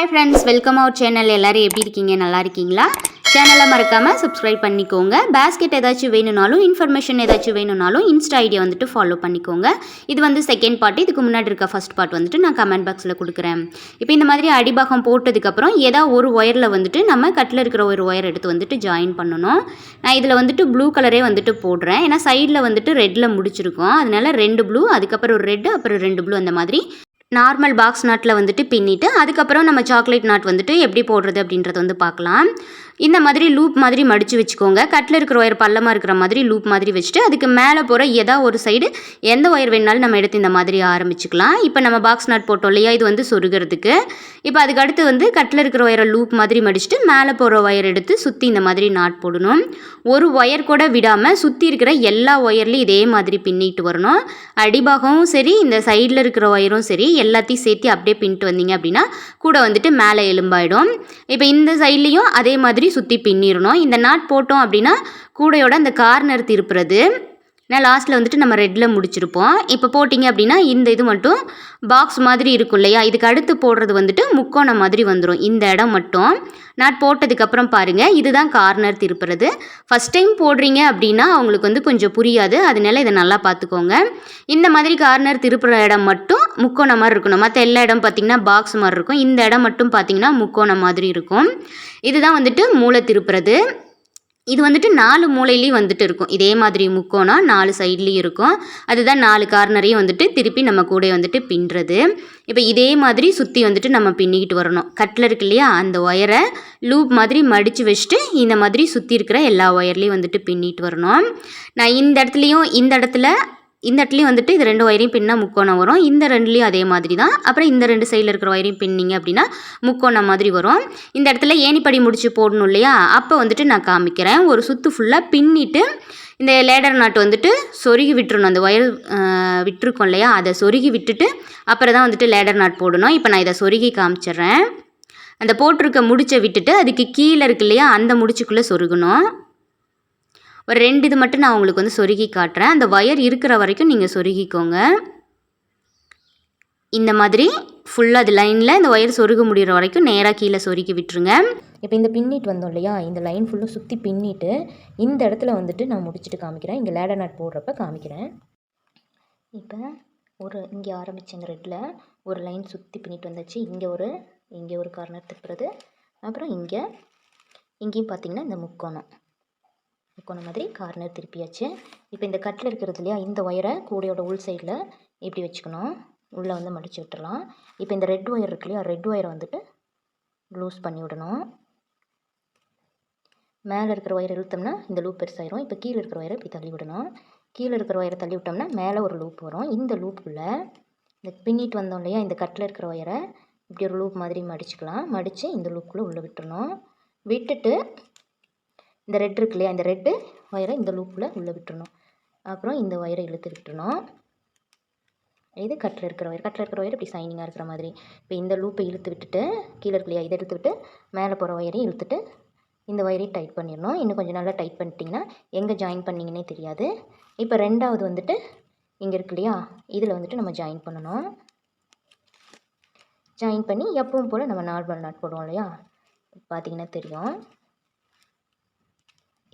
Hi friends welcome our channel எல்லோரும் எப்படி இருக்கீங்க? நல்லா இருக்கீங்களா? சேனலை மறக்காமல் சப்ஸ்கிரைப் பண்ணிக்கோங்க. பேஸ்கெட் ஏதாச்சும் வேணும்னாலும் இன்ஃபர்மேஷன் ஏதாச்சும் வேணும்னாலும் இன்ஸ்டா ஐடியா வந்துட்டு ஃபாலோ பண்ணிக்கோங்க. இது வந்து செகண்ட் பார்ட் இதுக்கு முன்னாடி இருக்க ஃபர்ஸ்ட் பார்ட் வந்துட்டு நான் கமெண்ட் பாக்ஸில் கொடுக்குறேன். இப்போ இந்த மாதிரி அடிபாகம் போட்டதுக்கப்புறம் ஏதாவது ஒரு ஒயரில் வந்துட்டு நம்ம கட்டில் இருக்கிற ஒரு ஒயர் எடுத்து வந்துட்டு ஜாயின் பண்ணணும். நான் இதில் வந்துட்டு ப்ளூ கலரே வந்துட்டு போடுறேன். ஏன்னா சைடில் வந்துட்டு ரெட்டில் முடிச்சிருக்கோம். அதனால ரெண்டு ப்ளூ அதுக்கப்புறம் ஒரு ரெட்டு அப்புறம் ரெண்டு ப்ளூ அந்த மாதிரி நார்மல் பாக்ஸ் நாட்டில் வந்துட்டு பின்னிட்டு அதுக்கப்புறம் நம்ம சாக்லேட் நாட் வந்துட்டு எப்படி போடுறது அப்படின்றத வந்து பார்க்கலாம். இந்த மாதிரி லூப் மாதிரி மடித்து வச்சுக்கோங்க. கட்டில் இருக்கிற ஒயர் பள்ளமாக இருக்கிற மாதிரி லூப் மாதிரி வச்சுட்டு அதுக்கு மேலே போகிற எதா ஒரு சைடு எந்த ஒயர் வேணாலும் நம்ம எடுத்து இந்த மாதிரி ஆரம்பிச்சுக்கலாம். இப்போ நம்ம பாக்ஸ் நாட் போட்டோம் இல்லையா? இது வந்து சொருகிறதுக்கு. இப்போ அதுக்கு அடுத்து வந்து கட்டில் இருக்கிற ஒயரை லூப் மாதிரி மடிச்சுட்டு மேலே போகிற ஒயர் எடுத்து சுற்றி இந்த மாதிரி நாட் போடணும். ஒரு ஒயர் கூட விடாமல் சுற்றி இருக்கிற எல்லா ஒயர்லையும் இதே மாதிரி பின்னிட்டு வரணும். அடிபாகவும் சரி இந்த சைடில் இருக்கிற ஒயரும் சரி எல்லாத்தையும் சேர்த்து அப்படியே பின்னிட்டு வந்தீங்க அப்படின்னா கூட வந்துட்டு மேலே எலும்பாயிடும். இப்போ இந்த சைட்லேயும் அதே மாதிரி சுற்றி பின்னிடணும். இந்த நாட் போட்டோம் அப்படின்னா கூடையோட அந்த கார்னர் திருப்புறது. நான் லாஸ்ட்டில் வந்துட்டு நம்ம ரெட்டில் முடிச்சிருப்போம். இப்போ போட்டிங்க அப்படின்னா இந்த இது மட்டும் பாக்ஸ் மாதிரி இருக்கும் இல்லையா? இதுக்கு அடுத்து போடுறது வந்துட்டு முக்கோணம் மாதிரி வந்துடும் இந்த இடம் மட்டும். நான் போட்டதுக்கப்புறம் பாருங்கள் இதுதான் கார்னர் திருப்புறது. ஃபஸ்ட் டைம் போடுறீங்க அப்படின்னா அவங்களுக்கு வந்து கொஞ்சம் புரியாது. அதனால இதை நல்லா பார்த்துக்கோங்க. இந்த மாதிரி கார்னர் திருப்புற இடம் மட்டும் முக்கோணம் மாதிரி இருக்கணும். மற்ற எல்லா இடம் பார்த்திங்கன்னா பாக்ஸ் மாதிரி இருக்கும். இந்த இடம் மட்டும் பார்த்திங்கன்னா முக்கோணம் மாதிரி இருக்கும். இதுதான் வந்துட்டு மூளை திருப்புறது. இது வந்துட்டு நாலு மூலையிலையும் வந்துட்டு இருக்கும். இதே மாதிரி முக்கோனா நாலு சைட்லேயும் இருக்கும். அதுதான் நாலு கார்னரையும் வந்துட்டு திருப்பி நம்ம கூட வந்துட்டு பின்னுறது. இப்போ இதே மாதிரி சுற்றி வந்துட்டு நம்ம பின்னிக்கிட்டு வரணும். கட்டில் இருக்கு இல்லையா? அந்த ஒயரை லூப் மாதிரி மடித்து வச்சுட்டு இந்த மாதிரி சுற்றி இருக்கிற எல்லா ஒயர்லேயும் வந்துட்டு பின்னிட்டு வரணும். நான் இந்த இடத்துலையும் இந்த இடத்துல இந்த இடத்துலையும் வந்துட்டு இது ரெண்டு ஒயரையும் பின்னா முக்கோணம் வரும். இந்த ரெண்டுலேயும் அதே மாதிரி தான் அப்புறம் இந்த ரெண்டு சைடில் இருக்கிற ஒயரையும் பின்னிங்க அப்படின்னா முக்கோணம் மாதிரி வரும். இந்த இடத்துல ஏணிப்படி முடிச்சு போடணும் இல்லையா? அப்போ வந்துட்டு நான் காமிக்கிறேன். ஒரு சுற்று ஃபுல்லாக பின்னிட்டு இந்த லேடர் நாட்டு வந்துட்டு சொருகி விட்டுறணும். அந்த ஒயர் விட்டுருக்கோம் இல்லையா? அதை சொருகி விட்டுட்டு அப்புறம் தான் வந்துட்டு லேடர் நாட் போடணும். இப்போ நான் இதை சொருகி காமிச்சிடுறேன். அந்த போட்டிருக்க முடிச்சை விட்டுட்டு அதுக்கு கீழே இருக்கு இல்லையா? அந்த முடிச்சுக்குள்ளே சொருகணும். ஒரு ரெண்டு இது மட்டும் நான் உங்களுக்கு வந்து சொருகி காட்டுறேன். அந்த ஒயர் இருக்கிற வரைக்கும் நீங்கள் சொருகிக்கோங்க. இந்த மாதிரி ஃபுல்லாக அது லைனில் இந்த ஒயர் சொருக முடிகிற வரைக்கும் நேராக கீழே சொருகி விட்டுருங்க. இப்போ இந்த பின்னிட்டு வந்தோம் இல்லையா? இந்த லைன் ஃபுல்லும் சுற்றி பின்னிட்டு இந்த இடத்துல வந்துட்டு நான் முடிச்சுட்டு காமிக்கிறேன். இங்கே லேடர் நாட் போடுறப்ப காமிக்கிறேன். இப்போ ஒரு இங்கே ஆரம்பித்த இந்த ரெட்டில் ஒரு லைன் சுற்றி பின்னிட்டு வந்தாச்சு. இங்கே ஒரு இங்கே ஒரு கார்னர் திருப்புறது. அப்புறம் இங்கே இங்கேயும் பார்த்தீங்கன்னா இந்த முக்கோணம். முக்கோணம் மாதிரி கார்னர் திருப்பியாச்சு. இப்போ இந்த கட்டில் இருக்கிறது இல்லையா இந்த ஒயரை கூடையோட உள் சைடில் இப்படி வச்சுக்கணும். உள்ளே வந்து மடித்து விட்டுடலாம் இப்போ இந்த ரெட் ஒயர் இருக்கு இல்லையா ரெட் ஒயரை வந்துட்டு லூஸ் பண்ணி விடணும். மேலே இருக்கிற ஒயர் இழுத்தோம்னா இந்த லூப் பெருசாயிரும். இப்போ கீழே இருக்கிற ஒயரை இப்படி தள்ளி விடணும். கீழே இருக்கிற ஒயரை தள்ளி விட்டோம்னா மேலே ஒரு லூப் வரும். இந்த லூப்புக்குள்ளே இந்த பின்னிட்டு வந்தோம் இல்லையா இந்த கட்டில் இருக்கிற ஒயரை இப்படி ஒரு லூப் மாதிரி மடிச்சுக்கலாம். மடித்து இந்த லூப்புக்குள்ளே உள்ளே விட்டுறணும். விட்டுட்டு இந்த ரெட் இருக்கு இல்லையா? இந்த ரெட்டு ஒயரை இந்த லூப்பில் உள்ளே விட்டுறணும். அப்புறம் இந்த ஒயரை இழுத்து விட்டுறணும். இது கட்டில் இருக்கிற ஒயர் கட்டில் இருக்கிற ஒயர் இப்படி சைனிங்காக இருக்கிற மாதிரி. இப்போ இந்த லூப்பை இழுத்து விட்டுட்டு கீழே இருக்கு இல்லையா? இதை இழுத்து விட்டு மேலே போகிற ஒயரையும் இழுத்துட்டு இந்த ஒயரையும் டைட் பண்ணிடணும். இன்னும் கொஞ்சம் நல்லா டைட் பண்ணிட்டீங்கன்னா எங்கே ஜாயின் பண்ணிங்கன்னே தெரியாது. இப்போ ரெண்டாவது வந்துட்டு இங்கே இருக்கு இல்லையா? இதில் வந்துட்டு நம்ம ஜாயின் பண்ணணும். ஜாயின் பண்ணி எப்பவும் போல் நம்ம நார்மல் நாட் போடுவோம் இல்லையா? பார்த்தீங்கன்னா தெரியும்.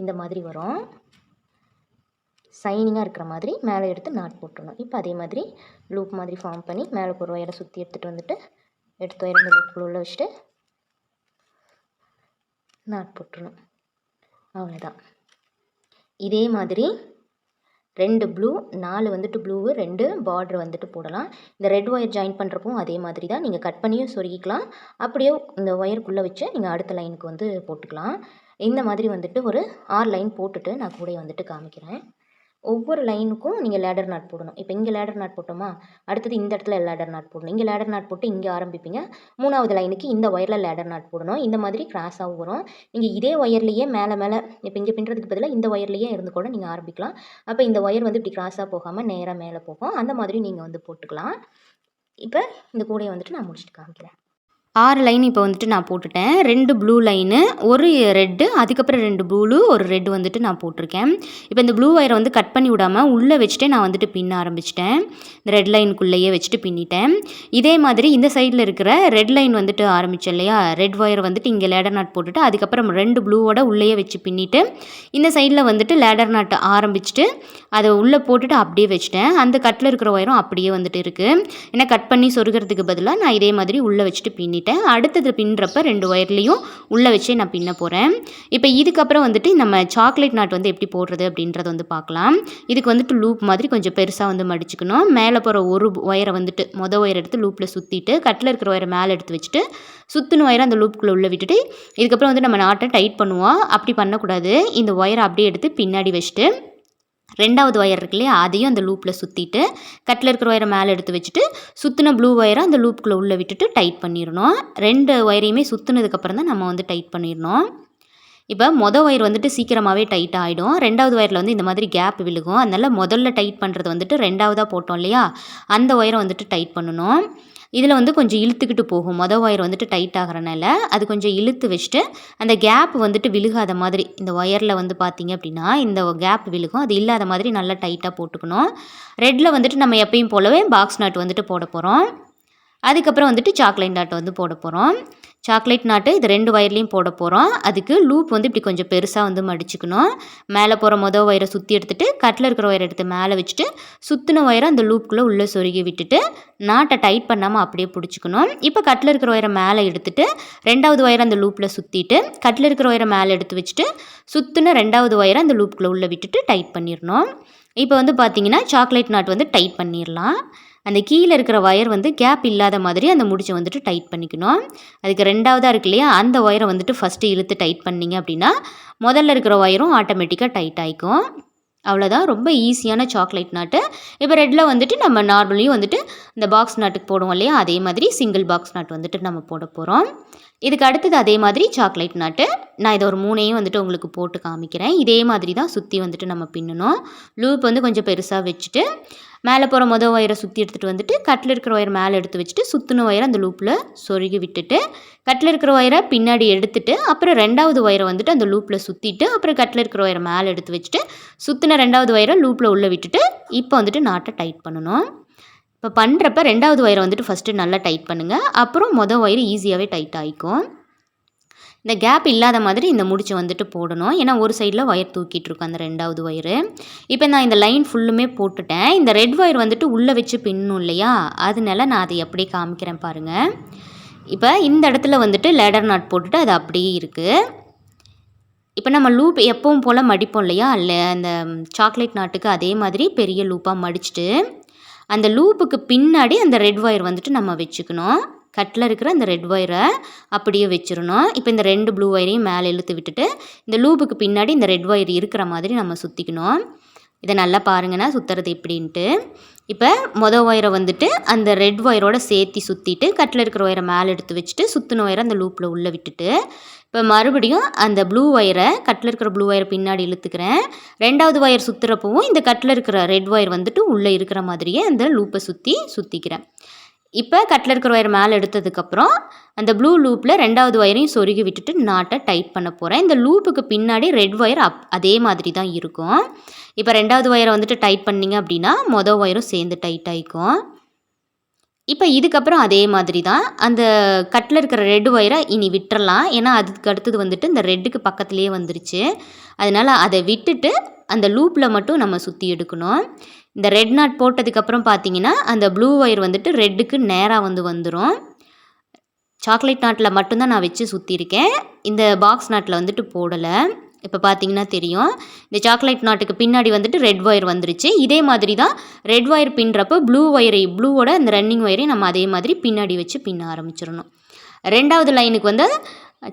இந்த மாதிரி வரும். சைனிங்காக இருக்கிற மாதிரி மேலே எடுத்து நாட் போட்டுடணும். இப்போ அதே மாதிரி லூப் மாதிரி ஃபார்ம் பண்ணி மேலே ஒரு ஒயரை சுற்றி எடுத்துகிட்டு வந்துட்டு எடுத்து ஒயர் இந்த வச்சுட்டு நாட் போட்டுடணும். அவ்வளோதான் இதே மாதிரி ரெண்டு ப்ளூ நாலு வந்துட்டு ப்ளூவு ரெண்டு பார்ட்ரு வந்துட்டு போடலாம். இந்த ரெட் ஒயர் ஜாயின் பண்ணுறப்பவும் அதே மாதிரி தான் நீங்கள் கட் பண்ணியும் சொருகிக்கலாம். அப்படியே இந்த ஒயருக்குள்ளே வச்சு நீங்கள் அடுத்த லைனுக்கு வந்து போட்டுக்கலாம். இந்த மாதிரி வந்துட்டு ஒரு ஆறு லைன் போட்டுட்டு நான் கூட வந்துட்டு காமிக்கிறேன். ஒவ்வொரு லைனுக்கும் நீங்கள் லேடர் நாட் போடணும். இப்போ இங்கே லேடர் நாட் போட்டோமா? அடுத்தது இந்த இடத்துல லேடர் நாட் போடணும். இங்கே லேடர் நாட் போட்டு இங்கே ஆரம்பிப்பீங்க. மூணாவது லைனுக்கு இந்த ஒயரில் லேடர் நாட் போடணும். இந்த மாதிரி கிராஸாகவும் வரும். நீங்கள் இதே ஒயர்லேயே மேலே மேலே இப்போ இங்கே பின்னுறதுக்கு பதிலாக இந்த ஒயர்லேயே இருந்து கூட நீங்கள் ஆரம்பிக்கலாம். அப்போ இந்த ஒயர் வந்து இப்படி கிராஸாக போகாமல் நேராக மேலே போகும். அந்த மாதிரி நீங்கள் வந்து போட்டுக்கலாம். இப்போ இந்த கூடையை வந்துட்டு நான் முடிச்சுட்டு காமிக்கிறேன். ஆறு லைன் இப்போ வந்துட்டு நான் போட்டுட்டேன். ரெண்டு ப்ளூ லைனு ஒரு ரெட்டு அதுக்கப்புறம் ரெண்டு ப்ளூ ஒரு ரெட் வந்துட்டு நான் போட்டிருக்கேன். இப்போ இந்த ப்ளூ ஒயரை வந்து கட் பண்ணி விடாமல் உள்ளே வச்சுட்டு நான் வந்துட்டு பின்ன ஆரம்பிச்சிட்டேன். இந்த ரெட் லைனுக்குள்ளேயே வச்சுட்டு பின்னிட்டேன். இதே மாதிரி இந்த சைடில் இருக்கிற ரெட் லைன் வந்துட்டு ஆரம்பித்தேன் இல்லையா? ரெட் ஒயர் வந்துட்டு இங்கே லேடர் நாட் போட்டுட்டு அதுக்கப்புறம் ரெண்டு ப்ளூவோட உள்ளேயே வச்சு பின்னிட்டு இந்த சைடில் வந்துட்டு லேடர் நாட் ஆரம்பிச்சுட்டு அதை உள்ளே போட்டுட்டு அப்படியே வச்சுட்டேன். அந்த கட்டில் இருக்கிற ஒயரும் அப்படியே வந்துட்டு இருக்குது ஏன்னா கட் பண்ணி சொருகிறதுக்கு பதிலாக நான் இதே மாதிரி உள்ளே வச்சுட்டு பின்னிட்டேன். அடுத்தது பின்னுறப்ப ரெண்டு ஒயர்லேயும் உள்ளே வச்சே நான் பின்ன போகிறேன் இப்போ இதுக்கப்புறம் வந்துட்டு நம்ம சாக்லேட் நாட் வந்து எப்படி போடுறது அப்படின்றத வந்து பார்க்கலாம். இதுக்கு வந்துட்டு லூப் மாதிரி கொஞ்சம் பெருசாக வந்து மடிச்சுக்கணும். மேலே போகிற ஒரு ஒயரை வந்துட்டு மொதல் ஒயர் எடுத்து லூப்பில் சுற்றிட்டு கட்டில் இருக்கிற ஒயரை மேலே எடுத்து வச்சுட்டு சுற்றின ஒயரை அந்த லூப்புக்குள்ளே உள்ளே விட்டுட்டு இதுக்கப்புறம் வந்து நம்ம நாட்டை டைட் பண்ணுவோம். அப்படி பண்ணக்கூடாது. இந்த ஒயரை அப்படியே எடுத்து பின்னாடி வச்சுட்டு ரெண்டாவது ஒயர் இருக்கு இல்லையா அதையும் அந்த லூப்பில் சுற்றிட்டு கட்டில் இருக்கிற ஒயரை மேலே எடுத்து வச்சுட்டு சுற்றின ப்ளூ ஒயரை அந்த லூப்புக்குள்ளே உள்ளே விட்டுட்டு டைட் பண்ணிடணும். ரெண்டு ஒயரையுமே சுற்றுனதுக்கப்புறம் தான் நம்ம வந்து டைட் பண்ணிடணும். இப்போ மொதல் ஒயர் வந்துட்டு சீக்கிரமாகவே டைட் ஆகிடும் ரெண்டாவது ஒயரில் வந்து இந்த மாதிரி கேப் விழுகும். அதனால் முதல்ல டைட் பண்ணுறது வந்துட்டு ரெண்டாவதாக போட்டோம் இல்லையா அந்த ஒயரை வந்துட்டு டைட் பண்ணணும். இதில் வந்து கொஞ்சம் இழுத்துக்கிட்டு போகும். மொதல் ஒயர் வந்துட்டு டைட் ஆகிறனால அது கொஞ்சம் இழுத்து வச்சுட்டு அந்த கேப் வந்துட்டு விழுகாத மாதிரி இந்த ஒயரில் வந்து பார்த்திங்க அப்படின்னா இந்த கேப் விழுகும். அது இல்லாத மாதிரி நல்லா டைட்டாக போட்டுக்கணும். ரெட்டில் வந்துட்டு நம்ம எப்பயும் போலவே பாக்ஸ் நாட் வந்துட்டு போட போகிறோம் அதுக்கப்புறம் வந்துட்டு சாக்லேட் நாட் வந்து போட போகிறோம் சாக்லேட் நாட்டு இது ரெண்டு ஒயர்லேயும் போட போகிறோம் அதுக்கு லூப் வந்து இப்படி கொஞ்சம் பெருசாக வந்து மடிச்சுக்கணும். மேலே போகிற மொதல் ஒயரை சுற்றி எடுத்துகிட்டு கட்டில் இருக்கிற ஒயரை எடுத்து மேலே வச்சுட்டு சுற்றின ஒயரை அந்த லூப்புக்குள்ளே உள்ளே சொருகி விட்டுட்டு நாட்டை டைட் பண்ணாமல் அப்படியே பிடிச்சிக்கணும். இப்போ கட்டில் இருக்கிற ஒயரை மேலே எடுத்துகிட்டு ரெண்டாவது ஒயரை அந்த லூப்பில் சுற்றிட்டு கட்டில் இருக்கிற ஒயரை மேலே எடுத்து வச்சுட்டு சுற்றின ரெண்டாவது ஒயரை அந்த லூப்புக்குள்ளே உள்ளே விட்டுட்டு டைட் பண்ணிடணும். இப்போ வந்து பார்த்தீங்கன்னா சாக்லேட் நாட் வந்து டைட் பண்ணிடலாம். அந்த கீழே இருக்கிற ஒயர் வந்து கேப் இல்லாத மாதிரி அந்த முடிச்சை வந்துட்டு டைட் பண்ணிக்கணும். அதுக்கு ரெண்டாவதாக இருக்கு இல்லையா? அந்த ஒயரை வந்துட்டு ஃபஸ்ட்டு இழுத்து டைட் பண்ணிங்க அப்படின்னா முதல்ல இருக்கிற ஒயரும் ஆட்டோமேட்டிக்காக டைட் ஆகிக்கும் அவ்வளோதான் ரொம்ப ஈஸியான சாக்லேட் நாட்டு. இப்போ ரெட்டில் வந்துட்டு நம்ம நார்மலையும் வந்துட்டு இந்த பாக்ஸ் நாட்டுக்கு போடுவோம் இல்லையா? அதே மாதிரி சிங்கிள் பாக்ஸ் நாட் வந்துட்டு நம்ம போட போகிறோம் இதுக்கு அடுத்தது அதே மாதிரி சாக்லேட் நாட்டு நான் இதை ஒரு மூணையும் வந்துட்டு உங்களுக்கு போட்டு காமிக்கிறேன். இதே மாதிரி தான் சுற்றி வந்துட்டு நம்ம பின்னணும். லூப் வந்து கொஞ்சம் பெருசாக வச்சுட்டு மேலே போகிற மொதல் ஒயரை சுற்றி எடுத்துகிட்டு வந்துட்டு கட்டில் இருக்கிற ஒயர் மேலே எடுத்து வச்சுட்டு சுற்றின ஒயரை அந்த லூப்பில் சொருகி விட்டுட்டு கட்டில் இருக்கிற ஒயரை பின்னாடி எடுத்துட்டு அப்புறம் ரெண்டாவது ஒயரை வந்துட்டு அந்த லூப்பில் சுற்றிட்டு அப்புறம் கட்டில் இருக்கிற ஒயரை மேலே எடுத்து வச்சுட்டு சுற்றின ரெண்டாவது ஒயரை லூப்பில் உள்ளே விட்டுட்டு இப்போ வந்துட்டு நாட்டை டைட் பண்ணணும். இப்போ பண்ணுறப்ப ரெண்டாவது ஒயரை வந்துட்டு ஃபஸ்ட்டு நல்லா டைட் பண்ணுங்கள் அப்புறம் மொதல் ஒயர் ஈஸியாகவே டைட் ஆகிக்கும் இந்த கேப் இல்லாத மாதிரி இந்த முடிச்சு வந்துட்டு போடணும். ஏன்னா ஒரு சைடில் ஒயர் தூக்கிட்டு இருக்கும் அந்த ரெண்டாவது ஒயரு. இப்போ நான் இந்த லைன் ஃபுல்லுமே போட்டுட்டேன். இந்த ரெட் ஒயர் வந்துட்டு உள்ளே வச்சு பின்னும் இல்லையா? அதனால நான் அதை அப்படியே காமிக்கிறேன் பாருங்கள் இப்போ இந்த இடத்துல வந்துட்டு லேடர் நாட் போட்டுட்டு அது அப்படியே இருக்குது இப்போ நம்ம லூப் எப்பவும் போல் மடிப்போம் இல்லையா? இல்லை அந்த சாக்லேட் நாட்டுக்கு அதே மாதிரி பெரிய லூப்பாக மடிச்சுட்டு அந்த லூப்புக்கு பின்னாடி அந்த ரெட் ஒயர் வந்துட்டு நம்ம வச்சுக்கணும். கட்டில் இருக்கிற அந்த ரெட் ஒயரை அப்படியே வச்சிடணும். இப்போ இந்த ரெண்டு ப்ளூ ஒயரையும் மேலே இழுத்து விட்டுட்டு இந்த லூப்புக்கு பின்னாடி இந்த ரெட் ஒயர் இருக்கிற மாதிரி நம்ம சுற்றிக்கணும் இதை நல்லா பாருங்கன்னா சுற்றுறது எப்படின்ட்டு. இப்போ மொதல் ஒயரை வந்துட்டு அந்த ரெட் ஒயரோட சேர்த்தி சுற்றிட்டு கட்டில் இருக்கிற ஒயரை மேலே எடுத்து வச்சுட்டு சுற்றின ஒயரை அந்த லூப்பில் உள்ளே விட்டுட்டு இப்போ மறுபடியும் அந்த ப்ளூ ஒயரை கட்டில் இருக்கிற ப்ளூ ஒயரை பின்னாடி இழுத்துக்கிறேன். ரெண்டாவது ஒயர் சுற்றுறப்பவும் இந்த கட்டில் இருக்கிற ரெட் ஒயர் வந்துட்டு உள்ளே இருக்கிற மாதிரியே அந்த லூப்பை சுற்றி சுற்றிக்கிறேன் இப்போ கட்டில் இருக்கிற ஒயர் மேலே எடுத்ததுக்கப்புறம் அந்த ப்ளூ லூப்பில் ரெண்டாவது ஒயரையும் சொருகி விட்டுட்டு நாட்டை டைட் பண்ண போகிறேன் இந்த லூப்புக்கு பின்னாடி ரெட் ஒயர் அப் அதே மாதிரி தான் இருக்கும். இப்போ ரெண்டாவது ஒயரை வந்துட்டு டைட் பண்ணிங்க அப்படின்னா மொதல் ஒயரும் சேர்ந்து டைட் ஆகிக்கும் இப்போ இதுக்கப்புறம் அதே மாதிரி தான் அந்த கட்டில் இருக்கிற ரெட் ஒயரை இனி விட்டுறலாம். ஏன்னா அதுக்கு அடுத்தது வந்துட்டு இந்த ரெட்டுக்கு பக்கத்துலேயே வந்துருச்சு. அதனால் அதை விட்டுட்டு அந்த லூப்பில் மட்டும் நம்ம சுற்றி எடுக்கணும். இந்த ரெட் நாட் போட்டதுக்கப்புறம் பார்த்தீங்கன்னா அந்த ப்ளூ ஒயர் வந்துட்டு ரெட்டுக்கு நேராக வந்து வந்துடும் சாக்லேட் நாட்டில் மட்டும்தான் நான் வச்சு சுற்றியிருக்கேன் இந்த பாக்ஸ் நாட்டில் வந்துட்டு போடலை. இப்போ பார்த்தீங்கன்னா தெரியும். இந்த சாக்லேட் நாட்டுக்கு பின்னாடி வந்துட்டு ரெட் ஒயர் வந்துருச்சு. இதே மாதிரி தான் ரெட் ஒயர் பின்னுறப்போ ப்ளூ ஒயரை ப்ளூவோட அந்த ரன்னிங் ஒயரையும் நம்ம அதே மாதிரி பின்னாடி வச்சு பின்ன ஆரம்பிச்சிடணும். ரெண்டாவது லைனுக்கு வந்து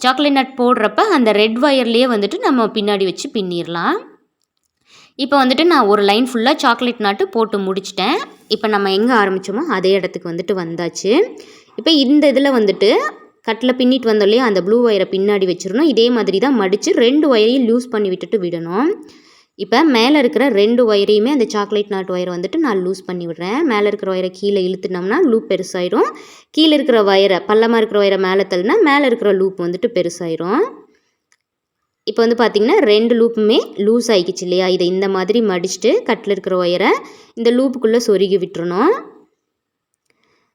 சாக்லேட் நட் போடுறப்ப அந்த ரெட் ஒயர்லேயே வந்துட்டு நம்ம பின்னாடி வச்சு பின்னிடலாம். இப்போ வந்துட்டு நான் ஒரு லைன் ஃபுல்லாக சாக்லேட் நாட்டு போட்டு முடிச்சிட்டேன். இப்போ நம்ம எங்கே ஆரம்பித்தோமோ அதே இடத்துக்கு வந்துட்டு வந்தாச்சு. இப்போ இந்த இதில் வந்துட்டு கட்டில் பின்னிட்டு வந்தோம் இல்லையா? அந்த ப்ளூ ஒயரை பின்னாடி வச்சிடணும். இதே மாதிரி தான் மடித்து ரெண்டு ஒயரையும் லூஸ் பண்ணி விட்டுட்டு விடணும். இப்போ மேலே இருக்கிற ரெண்டு ஒயரையுமே அந்த சாக்லேட் நாட் ஒயரை வந்துட்டு நான் லூஸ் பண்ணி விடுறேன். மேலே இருக்கிற ஒயரை கீழே இழுத்துனோம்னா லூப் பெருசாயிரும். கீழே இருக்கிற ஒயரை பள்ளமாக இருக்கிற ஒயரை மேலே தள்ளினா மேலே இருக்கிற லூப் வந்துட்டு பெருசாயிரும். இப்போ வந்து பார்த்திங்கன்னா ரெண்டு லூப்புமே லூஸ் ஆகிக்கிச்சு இல்லையா? இதை இந்த மாதிரி மடிச்சுட்டு கட்டில் இருக்கிற ஒயரை இந்த லூப்புக்குள்ளே சொருகி விட்டுறணும்.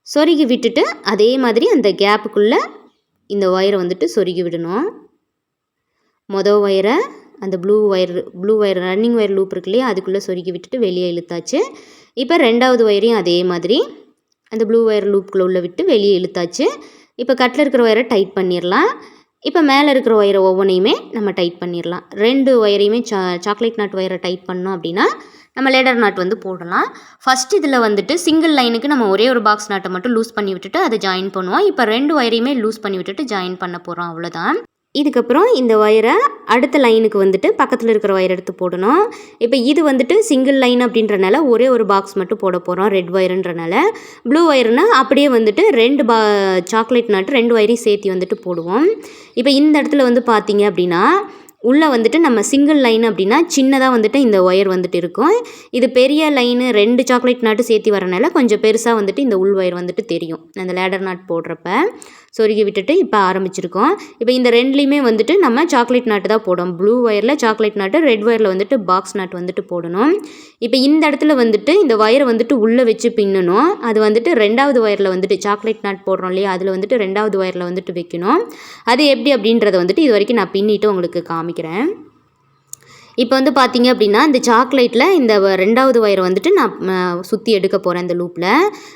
சொருகி விட்டுட்டு அதே மாதிரி அந்த கேப்புக்குள்ளே இந்த ஒயரை வந்துட்டு சொருகி விடணும். மொதல் ஒயரை அந்த blue wire blue wire running wire loop இருக்கு இல்லையா அதுக்குள்ளே சொருகி விட்டுட்டு வெளியே இழுத்தாச்சு. இப்போ ரெண்டாவது ஒயரையும் அதே மாதிரி அந்த ப்ளூ ஒயர் லூப்புக்குள்ளே உள்ள விட்டு வெளியே இழுத்தாச்சு. இப்போ கட்டில் இருக்கிற ஒயரை டைட் பண்ணிடலாம் இப்போ மேலே இருக்கிற ஒயரை ஒவ்வொன்றையுமே நம்ம டைட் பண்ணிடலாம் ரெண்டு ஒயரையுமே சா சாக்லேட் நட் ஒயரை டைட் பண்ணோம் அப்படின்னா நம்ம லேடர் நாட் வந்து போடலாம். ஃபஸ்ட் இதில் வந்துட்டு சிங்கிள் லைனுக்கு நம்ம ஒரே ஒரு பாக்ஸ் நாட்டை மட்டும் லூஸ் பண்ணி விட்டுட்டு அதை ஜாயின் பண்ணுவோம். இப்போ ரெண்டு ஒயரையுமே லூஸ் பண்ணி விட்டுட்டு ஜாயின் பண்ண போகிறோம் அவ்வளோதான் இதுக்கப்புறம் இந்த ஒயரை அடுத்த லைனுக்கு வந்துட்டு பக்கத்தில் இருக்கிற ஒயர் எடுத்து போடணும். இப்போ இது வந்துட்டு சிங்கிள் லைன் அப்படின்றனால ஒரே ஒரு பாக்ஸ் மட்டும் போட போகிறோம் ரெட் ஒயருன்றனால ப்ளூ ஒயர்னால் அப்படியே வந்துட்டு ரெண்டு பா சாக்லேட் நாட்டு ரெண்டு ஒயரையும் சேர்த்து வந்துட்டு போடுவோம். இப்போ இந்த இடத்துல வந்து பார்த்தீங்க அப்படின்னா உள்ளே வந்துட்டு நம்ம சிங்கிள் லைன் அப்படின்னா சின்னதாக வந்துட்டு இந்த ஒயர் வந்துட்டு இருக்கும். இது பெரிய லைனு ரெண்டு சாக்லேட் நாட்டு சேர்த்து வரனால கொஞ்சம் பெருசாக வந்துட்டு இந்த உள் ஒயர் வந்துட்டு தெரியும். அந்த லேடர் நாட் போடுறப்ப. சொருகி விட்டுட்டு இப்போ ஆரம்பிச்சிருக்கோம். இப்போ இந்த ரெண்டுலேயுமே வந்துட்டு நம்ம சாக்லேட் நாட்டு தான் போடும் ப்ளூ ஒயரில் சாக்லேட் நாட்டு ரெட் ஒயரில் வந்துட்டு பாக்ஸ் நாட் வந்துட்டு போடணும். இப்போ இந்த இடத்துல வந்துட்டு இந்த ஒயரை வந்துட்டு உள்ளே வச்சு பின்னணும். அது வந்துட்டு ரெண்டாவது ஒயரில் வந்துட்டு சாக்லேட் நாட் போடுறோம் இல்லையா? அதில் வந்துட்டு ரெண்டாவது ஒயரில் வந்துட்டு வைக்கணும். அது எப்படி அப்படின்றத வந்துட்டு இது வரைக்கும் நான் பின்னிட்டு உங்களுக்கு காமிக்கிறேன். இப்போ வந்து பார்த்தீங்க அப்படின்னா இந்த சாக்லேட்டில் இந்த வ- ரெண்டாவது ஒயரை வந்துட்டு நான் சுற்றி எடுக்க போகிறேன் இந்த லூப்பில்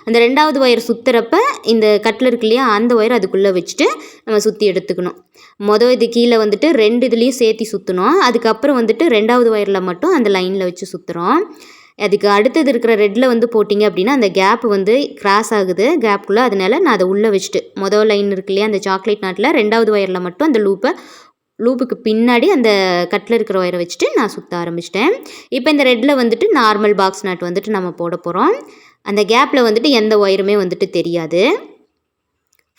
அந்த ரெண்டாவது ஒயர் சுற்றுறப்ப இந்த கட்டில் இருக்கு இல்லையா அந்த ஒயர் அதுக்குள்ளே வச்சுட்டு நம்ம சுற்றி எடுத்துக்கணும். மொதல் இது கீழே வந்துட்டு ரெண்டு இதுலேயும் சேர்த்து சுற்றணும் அதுக்கப்புறம் வந்துட்டு ரெண்டாவது ஒயரில் மட்டும் அந்த லைனில் வச்சு சுற்றுறோம் அதுக்கு அடுத்தது இருக்கிற ரெட்டில் வந்து போட்டிங்க அப்படின்னா அந்த கேப் வந்து கிராஸ் ஆகுது. கேப்புக்குள்ளே அதனால நான் அதை உள்ளே வச்சுட்டு மொதல் லைன் இருக்கு இல்லையா அந்த சாக்லேட் நாட்டில் ரெண்டாவது ஒயரில் மட்டும் அந்த லூப்பை லூப்புக்கு பின்னாடி அந்த கட்டில் இருக்கிற ஒயரை வச்சுட்டு நான் சுற்ற ஆரம்பிச்சிட்டேன். இப்போ இந்த ரெட்டில் வந்துட்டு நார்மல் பாக்ஸ் நாட் வந்துட்டு நம்ம போட போகிறோம் அந்த கேப்பில் வந்துட்டு எந்த ஒயருமே வந்துட்டு தெரியாது.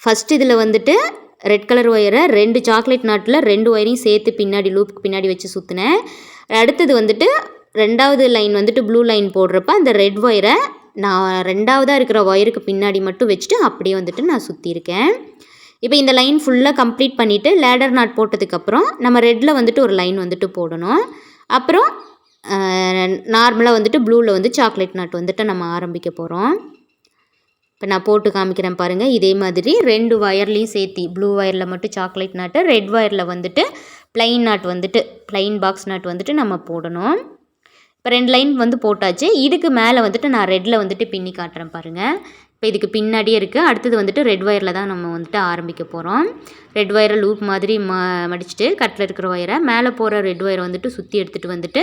ஃபஸ்ட் இதில் வந்துட்டு ரெட் கலர் ஒயரை ரெண்டு சாக்லேட் நாட்டில் ரெண்டு ஒயரையும் சேர்த்து பின்னாடி லூப்புக்கு பின்னாடி வச்சு சுற்றினேன் அடுத்தது வந்துட்டு ரெண்டாவது லைன் வந்துட்டு ப்ளூ லைன் போடுறப்ப அந்த ரெட் ஒயரை நான் ரெண்டாவதாக இருக்கிற ஒயருக்கு பின்னாடி மட்டும் வச்சுட்டு அப்படியே வந்துட்டு நான் சுற்றிருக்கேன் இப்போ இந்த லைன் ஃபுல்லாக கம்ப்ளீட் பண்ணிவிட்டு லேடர் நாட் போட்டதுக்கப்புறம் நம்ம ரெட்டில் வந்துட்டு ஒரு லைன் வந்துட்டு போடணும். அப்புறம் நார்மலாக வந்துட்டு ப்ளூவில் வந்து சாக்லேட் நாட் வந்துட்டு நம்ம ஆரம்பிக்க போகிறோம் இப்போ நான் போட்டு காமிக்கிறேன் பாருங்கள் இதே மாதிரி ரெண்டு ஒயர்லேயும் சேர்த்தி ப்ளூ ஒயரில் மட்டும் சாக்லேட் நாட்டு ரெட் ஒயரில் வந்துட்டு ப்ளைன் நாட் வந்துட்டு ப்ளைன் பாக்ஸ் நாட் வந்துட்டு நம்ம போடணும். இப்போ ரெண்டு லைன் வந்து போட்டாச்சு. இதுக்கு மேலே வந்துட்டு நான் ரெட்டில் வந்துட்டு பின்னி காட்டுறேன் பாருங்கள் இப்போ இதுக்கு பின்னாடியே இருக்குது அடுத்தது வந்துட்டு ரெட் ஒயரில் தான் நம்ம வந்துட்டு ஆரம்பிக்க போகிறோம் ரெட் ஒயரை லூப் மாதிரி ம மடிச்சுட்டு கட்டில் இருக்கிற ஒயரை மேலே போகிற ரெட் ஒயரை வந்துட்டு சுற்றி எடுத்துகிட்டு வந்துட்டு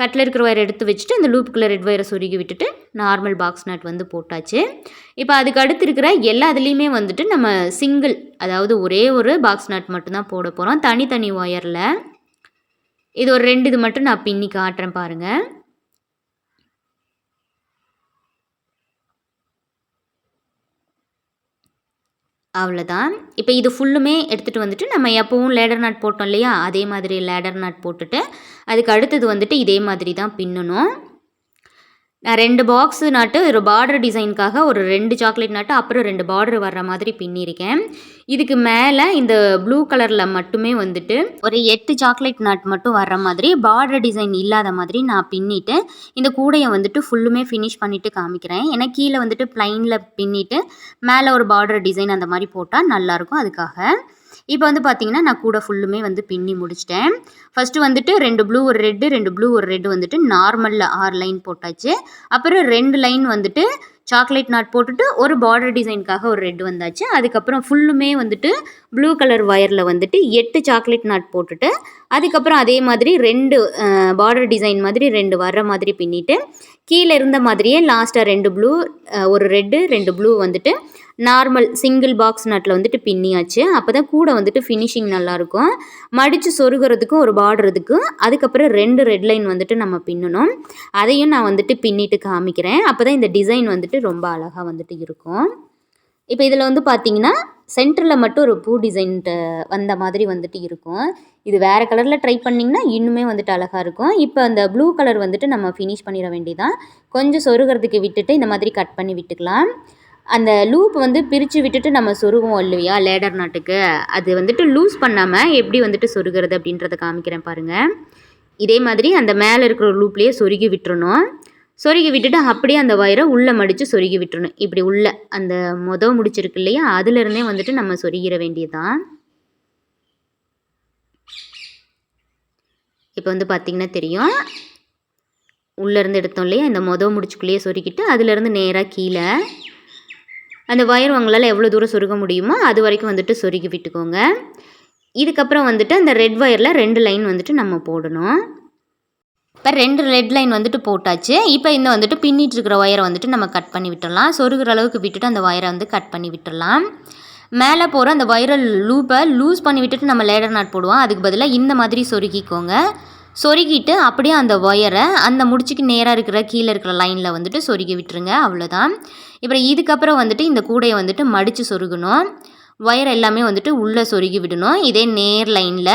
கட்டில் இருக்கிற ஒயரை எடுத்து வச்சுட்டு அந்த லூப்புக்குள்ளே ரெட் ஒயரை சொருகி விட்டுட்டு நார்மல் பாக்ஸ் நாட் வந்து போட்டாச்சு. இப்போ அதுக்கு அடுத்து இருக்கிற எல்லா இதுலேயுமே வந்துட்டு நம்ம சிங்கிள் அதாவது ஒரே ஒரு பாக்ஸ் நாட் மட்டும்தான் போட போகிறோம் தனித்தனி ஒயரில் இது ஒரு ரெண்டு இது மட்டும் நான் பின்னி காட்டுறேன் பாருங்கள் அவ்வளோதான் இப்போ இது ஃபுல்லுமே எடுத்துகிட்டு வந்துட்டு நம்ம எப்போவும் லேடர் நாட் போட்டோம் இல்லையா? அதே மாதிரி லேடர் நாட் போட்டுட்டு அதுக்கு அடுத்தது வந்துட்டு இதே மாதிரி தான் பின்னணும். நான் ரெண்டு பாக்ஸு நாட்டு ஒரு பார்டர் டிசைனுக்காக ஒரு ரெண்டு சாக்லேட் நட்டு அப்புறம் ரெண்டு பார்டர் வர்ற மாதிரி பின்னியிருக்கேன் இதுக்கு மேலே இந்த ப்ளூ கலரில் மட்டுமே வந்துட்டு ஒரு எட்டு சாக்லேட் நாட் மட்டும் வர்ற மாதிரி பார்டர் டிசைன் இல்லாத மாதிரி நான் பின்னிட்டு இந்த கூடையை வந்துட்டு ஃபுல்லுமே ஃபினிஷ் பண்ணிவிட்டு காமிக்கிறேன். ஏன்னா கீழே வந்துட்டு ப்ளைனில் பின்னிட்டு மேலே ஒரு பார்டர் டிசைன் அந்த மாதிரி போட்டால் நல்லாயிருக்கும் அதுக்காக. இப்போ வந்து பார்த்தீங்கன்னா நான் கூட ஃபுல்லுமே வந்து பின்னி முடிச்சிட்டேன். ஃபஸ்ட்டு வந்துட்டு ரெண்டு ப்ளூ ஒரு ரெட்டு ரெண்டு ப்ளூ ஒரு ரெட்டு வந்துட்டு நார்மலில் ஆறு லைன் போட்டாச்சு. அப்புறம் ரெண்டு லைன் வந்துட்டு சாக்லேட் நாட் போட்டுட்டு ஒரு பார்டர் டிசைனுக்காக ஒரு ரெட் வந்தாச்சு. அதுக்கப்புறம் ஃபுல்லுமே வந்துட்டு ப்ளூ கலர் ஒயரில் வந்துட்டு எட்டு சாக்லேட் நாட் போட்டுட்டு அதுக்கப்புறம் அதே மாதிரி ரெண்டு பார்டர் டிசைன் மாதிரி ரெண்டு வர்ற மாதிரி பின்னிட்டு கீழே இருந்த மாதிரியே லாஸ்ட்டாக ரெண்டு ப்ளூ ஒரு ரெட்டு ரெண்டு ப்ளூ வந்துட்டு நார்மல் சிங்கிள் பாக்ஸ் நட்டில் வந்துட்டு பின்னியாச்சு. அப்போ தான் கூட வந்துட்டு ஃபினிஷிங் நல்லாயிருக்கும் மடித்து சொருகிறதுக்கும் ஒரு பார்டர் அதுக்கப்புறம் ரெண்டு ரெட் லைன் வந்துட்டு நம்ம பின்னணும். அதையும் நான் வந்துட்டு பின்னிட்டு காமிக்கிறேன். அப்போ தான் இந்த டிசைன் வந்துட்டு ரொம்ப அழகாக வந்துட்டு இருக்கும். இப்போ இதில் வந்து பார்த்தீங்கன்னா சென்டரில் மட்டும் ஒரு பூ டிசைன்ட்டு வந்த மாதிரி வந்துட்டு இருக்கும். இது வேறு கலரில் ட்ரை பண்ணிங்கன்னா இன்னுமே வந்துட்டு அழகாக இருக்கும். இப்போ அந்த ப்ளூ கலர் வந்துட்டு நம்ம ஃபினிஷ் பண்ணிட வேண்டியதான் கொஞ்சம் சொருகிறதுக்கு விட்டுட்டு இந்த மாதிரி கட் பண்ணி விட்டுக்கலாம். அந்த லூப் வந்து பிரித்து விட்டுட்டு நம்ம சொருகுவோம் இல்லையா லேடர் நாட்டுக்கு. அது வந்துட்டு லூஸ் பண்ணாமல் எப்படி வந்துட்டு சொருகிறது அப்படின்றத காமிக்கிறேன் பாருங்கள் இதே மாதிரி அந்த மேலே இருக்கிற லூப்லேயே சொருகி விட்டுறணும். சொருகி விட்டுட்டு அப்படியே அந்த வயரை உள்ளே மடித்து சொருகி விட்டுறணும். இப்படி உள்ள அந்த மொதல் முடிச்சிருக்கு இல்லையா அதுலேருந்தே வந்துட்டு நம்ம சொருகிற வேண்டியதுதான். இப்போ வந்து பார்த்திங்கன்னா தெரியும். உள்ளேருந்து எடுத்தோம் இல்லையா இந்த மொதல் முடிச்சுக்குள்ளேயே சொருக்கிட்டு அதுலேருந்து நேராக கீழே அந்த ஒயர் உங்களால் எவ்வளோ தூரம் சொருக முடியுமோ அது வரைக்கும் வந்துட்டு சொருகி விட்டுக்கோங்க. இதுக்கப்புறம் வந்துட்டு அந்த ரெட் ஒயரில் ரெண்டு லைன் வந்துட்டு நம்ம போடணும். இப்போ ரெண்டு ரெட் லைன் வந்துட்டு போட்டாச்சு. இப்போ இந்த வந்துட்டு பின்னிட்டு இருக்கிற ஒயரை வந்துட்டு நம்ம கட் பண்ணி விட்டுடலாம் சொருகிற அளவுக்கு விட்டுட்டு அந்த ஒயரை வந்து கட் பண்ணி விட்டுடலாம் மேலே போகிற அந்த வைரல் லூப்பை லூஸ் பண்ணி விட்டுட்டு நம்ம லேடர் நாட் போடுவோம். அதுக்கு பதிலாக இந்த மாதிரி சொருகிக்கோங்க. சொருகிட்டு அப்படியே அந்த ஒயரை அந்த முடிச்சுக்கு நேராக இருக்கிற கீழே இருக்கிற லைனில் வந்துட்டு சொருகி விட்டுருங்க அவ்வளோதான் இப்போ இதுக்கப்புறம் வந்துட்டு இந்த கூடையை வந்துட்டு மடித்து சொருகணும். ஒயர் எல்லாமே வந்துட்டு உள்ளே சொருகி விடணும். இதே நேர் லைனில்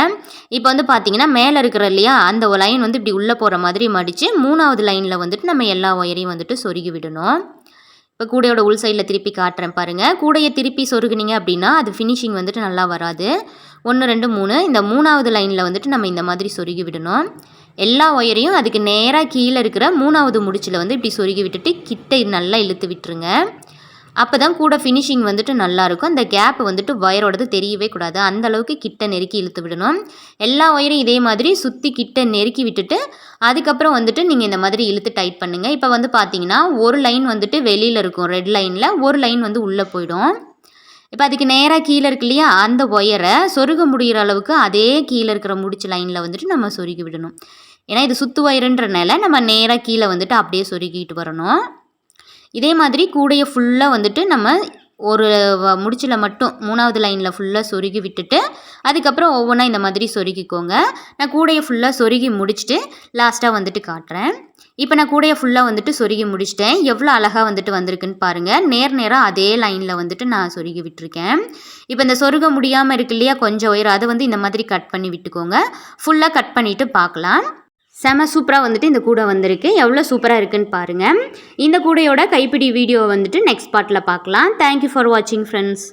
இப்போ வந்து பார்த்தீங்கன்னா மேலே இருக்கிற இல்லையா அந்த லைன் வந்து இப்படி உள்ளே போகிற மாதிரி மடித்து மூணாவது லைனில் வந்துட்டு நம்ம எல்லா ஒயரையும் வந்துட்டு சொருகி விடணும். இப்போ கூடையோட உள் சைடில் திருப்பி காட்டுறேன் பாருங்கள் கூடையை திருப்பி சொருகுனீங்க அப்படின்னா அது ஃபினிஷிங் வந்துட்டு நல்லா வராது. ஒன்று ரெண்டு மூணு. இந்த மூணாவது லைனில் வந்துட்டு நம்ம இந்த மாதிரி சொருகி விடணும். எல்லா ஒயரையும் அதுக்கு நேராக கீழே இருக்கிற மூணாவது முடிச்சில் வந்து இப்படி சொருகி விட்டுட்டு கிட்ட நல்லா இழுத்து விட்டுருங்க. அப்போ தான் கூட ஃபினிஷிங் வந்துட்டு நல்லாயிருக்கும் அந்த கேப் வந்துட்டு ஒயரோடது தெரியவே கூடாது. அந்த அளவுக்கு கிட்ட நெருக்கி இழுத்து விடணும். எல்லா ஒயரும் இதே மாதிரி சுற்றி கிட்ட நெருக்கி விட்டுட்டு அதுக்கப்புறம் வந்துட்டு நீங்கள் இந்த மாதிரி இழுத்து டைட் பண்ணுங்கள் இப்போ வந்து பார்த்தீங்கன்னா ஒரு லைன் வந்துட்டு வெளியில் இருக்கும். ரெட் லைனில் ஒரு லைன் வந்து உள்ளே போயிடும். இப்போ அதுக்கு நேராக கீழே இருக்கு இல்லையா? அந்த ஒயரை சொருக முடிகிற அளவுக்கு அதே கீழே இருக்கிற முடிச்ச லைனில் வந்துட்டு நம்ம சொருகி விடணும். ஏன்னா இது சுத்து ஒயருன்றனால நம்ம நேராக கீழே வந்துட்டு அப்படியே சொருகிட்டு வரணும். இதே மாதிரி கூடையை ஃபுல்லாக வந்துட்டு நம்ம ஒரு முடிச்சில் மட்டும் மூணாவது லைனில் ஃபுல்லாக சொருகி விட்டுட்டு அதுக்கப்புறம் ஒவ்வொன்றா இந்த மாதிரி சொருகிக்கோங்க. நான் கூடையை ஃபுல்லாக சொருகி முடிச்சுட்டு லாஸ்ட்டாக வந்துட்டு காட்டுறேன். இப்போ நான் கூடையை ஃபுல்லாக வந்துட்டு சொருகி முடிச்சிட்டேன். எவ்வளோ அழகாக வந்துட்டு வந்திருக்குன்னு பாருங்கள் நேர் நேராக அதே லைனில் வந்துட்டு நான் சொருகி விட்டுருக்கேன். இப்போ இந்த சொருக முடியாமல் இருக்கு இல்லையா கொஞ்சம் உயரம் அதை வந்து இந்த மாதிரி கட் பண்ணி விட்டுக்கோங்க. ஃபுல்லாக கட் பண்ணிவிட்டு பார்க்கலாம். செம சூப்பராக வந்துட்டு இந்த கூடை வந்திருக்கு. எவ்வளோ சூப்பராக இருக்குன்னு பாருங்கள் இந்த கூடையோட கைப்பிடி வீடியோ வந்துட்டு நெக்ஸ்ட் பார்ட்டில் பார்க்கலாம். தேங்க்யூ ஃபார் வாட்சிங் ஃப்ரெண்ட்ஸ்